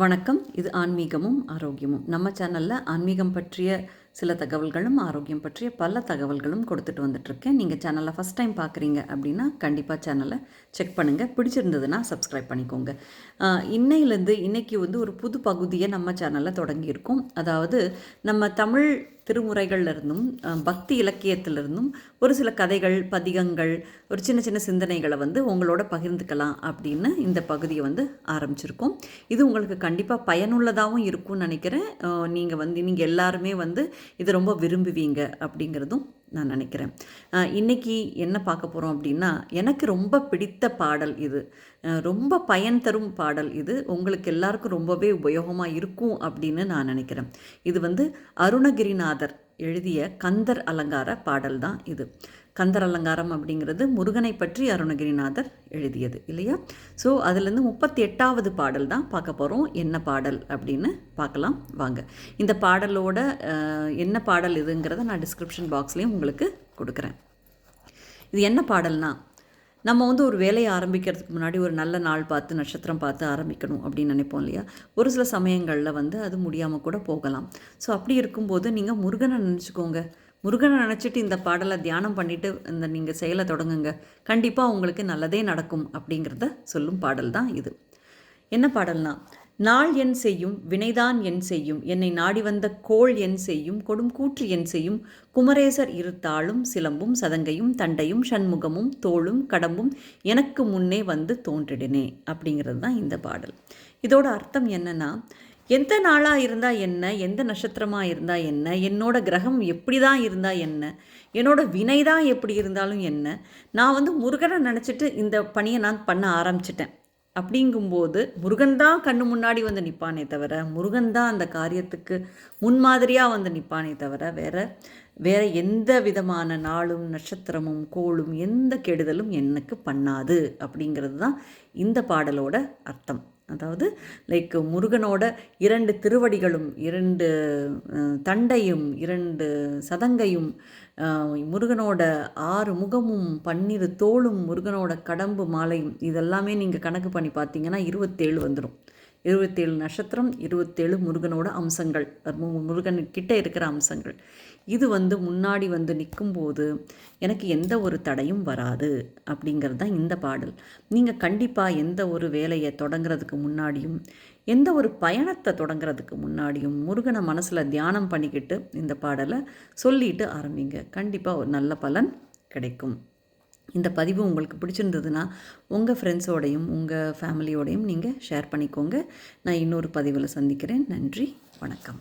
வணக்கம். இது ஆன்மீகமும் ஆரோக்கியமும். நம்ம சேனலில் ஆன்மீகம் பற்றிய சில தகவல்களும் ஆரோக்கியம் பற்றிய பல தகவல்களும் கொடுத்துட்டு வந்துட்ருக்கேன் நீங்கள் சேனலை ஃபஸ்ட் டைம் பார்க்குறீங்க அப்படின்னா கண்டிப்பாக சேனலை செக் பண்ணுங்கள் பிடிச்சிருந்ததுன்னா சப்ஸ்கிரைப் பண்ணிக்கோங்க. இன்னையிலேருந்து இன்றைக்கி வந்து ஒரு புது பகுதியை நம்ம சேனலில் தொடங்கியிருக்கோம். அதாவது நம்ம தமிழ் திருமுறைகள்ல இருந்தும் பக்தி இலக்கியத்திலிருந்தும் ஒரு சில கதைகள் பதிகங்கள் ஒரு சின்ன சின்ன சிந்தனைகளை வந்து உங்களோட பகிர்ந்துக்கலாம் அப்படின்னு இந்த பகுதியை வந்து ஆரம்பிச்சிருக்கோம். இது உங்களுக்கு கண்டிப்பாக பயனுள்ளதாகவும் இருக்கும்னு நினைக்கிறேன். நீங்கள் வந்து நீங்கள் எல்லாருமே வந்து இதை ரொம்ப விரும்புவீங்க அப்படிங்கிறதும் நான் நினைக்கிறேன். இன்றைக்கி என்ன பார்க்க போகிறோம் அப்படின்னா எனக்கு ரொம்ப பிடித்த பாடல் இது. ரொம்ப பயன் தரும் பாடல் இது. உங்களுக்கு எல்லாருக்கும் ரொம்பவே உபயோகமாக இருக்கும் அப்படின்னு நான் நினைக்கிறேன். இது வந்து அருணகிரிநாதர் எழுதிய கந்தர் அலங்கார பாடல் தான் இது. கந்தர் அலங்காரம் அப்படிங்கிறது முருகனை பற்றி அருணகிரிநாதர் எழுதியது இல்லையா? ஸோ அதுலேருந்து முப்பத்தி எட்டாவது பாடல் தான் பார்க்க போகிறோம் என்ன பாடல் அப்படின்னு பார்க்கலாம். வாங்க. இந்த பாடலோட என்ன பாடல் இதுங்கிறத நான் டிஸ்கிரிப்ஷன் பாக்ஸ்லேயும் உங்களுக்கு கொடுக்குறேன். இது என்ன பாடல்னா நம்ம வந்து ஒரு வேலையை ஆரம்பிக்கிறதுக்கு முன்னாடி ஒரு நல்ல நாள் பார்த்து நட்சத்திரம் பார்த்து ஆரம்பிக்கணும் அப்படின்னு நினைப்போம் இல்லையா? ஒரு சில சமயங்களில் வந்து அது முடியாமல் கூட போகலாம். ஸோ அப்படி இருக்கும்போது நீங்கள் முருகனை நினச்சிக்கோங்க. முருகனை நினச்சிட்டு இந்த பாடலை தியானம் பண்ணிவிட்டு இந்த நீங்கள் செயலை தொடங்குங்க. கண்டிப்பாக உங்களுக்கு நல்லதே நடக்கும் அப்படிங்கிறத சொல்லும் பாடல் தான் இது. என்ன பாடல்னா நாள் என் செய்யும் வினைதான் என் செய்யும் என்னை நாடி வந்த கோள் என் செய்யும் கொடும் கூற்று என் செய்யும் குமரேசர் இருத்தாளும் சிலம்பும் சதங்கையும் தண்டையும் சண்முகமும் தோளும் கடம்பும் எனக்கு முன்னே வந்து தோன்றிடினே அப்படிங்கிறது தான் இந்த பாடல். இதோட அர்த்தம் என்னன்னா எந்த நாளாக இருந்தால் என்ன எந்த நட்சத்திரமாக இருந்தால் என்ன என்னோட கிரகம் எப்படி தான் இருந்தால் என்ன என்னோட வினை தான் எப்படி இருந்தாலும் என்ன நான் வந்து முருகனை நினச்சிட்டு இந்த பணியை நான் பண்ண ஆரம்பிச்சிட்டேன். அப்படிங்கும்போது முருகன் தான் கண்ணு முன்னாடி வந்து நிற்பானே தவிர முருகன் தான் அந்த காரியத்துக்கு முன்மாதிரியாக வந்து நிற்பானே தவிர வேற வேற எந்த விதமான நாளும் நட்சத்திரமும் கோளும் எந்த கெடுதலும் எனக்கு பண்ணாது அப்படிங்கிறது தான் இந்த பாடலோட அர்த்தம். அதாவது லைக் முருகனோட இரண்டு திருவடிகளும் இரண்டு தண்டையும் இரண்டு சதங்கையும் முருகனோட ஆறு முகமும் பன்னிரு தோளும் முருகனோட கடம்பு மாலையும் இதெல்லாமே நீங்கள் கணக்கு பண்ணி பார்த்தீங்கன்னா இருபத்தேழு வந்துடும் இருபத்தேழு நட்சத்திரம் இருபத்தேழு முருகனோட அம்சங்கள். முருகன்கிட்ட முருகன் இருக்கிற அம்சங்கள். இது வந்து முன்னாடி வந்து நிற்கும்போது எனக்கு எந்த ஒரு தடையும் வராது அப்படிங்கிறது தான் இந்த பாடல். நீங்கள் கண்டிப்பாக எந்த ஒரு வேலையை தொடங்குறதுக்கு முன்னாடியும் எந்த ஒரு பயணத்தை தொடங்குறதுக்கு முன்னாடியும் முருகனை மனசில் தியானம் பண்ணிக்கிட்டு இந்த பாடலை சொல்லிட்டு ஆரம்பிங்க. கண்டிப்பாக ஒரு நல்ல பலன் கிடைக்கும். இந்த பதிவு உங்களுக்கு பிடிச்சிருந்ததுன்னா உங்கள் ஃப்ரெண்ட்ஸோடையும் உங்கள் ஃபேமிலியோடையும் நீங்கள் ஷேர் பண்ணிக்கோங்க. நான் இன்னொரு பதிவில் சந்திக்கிறேன். நன்றி. வணக்கம்.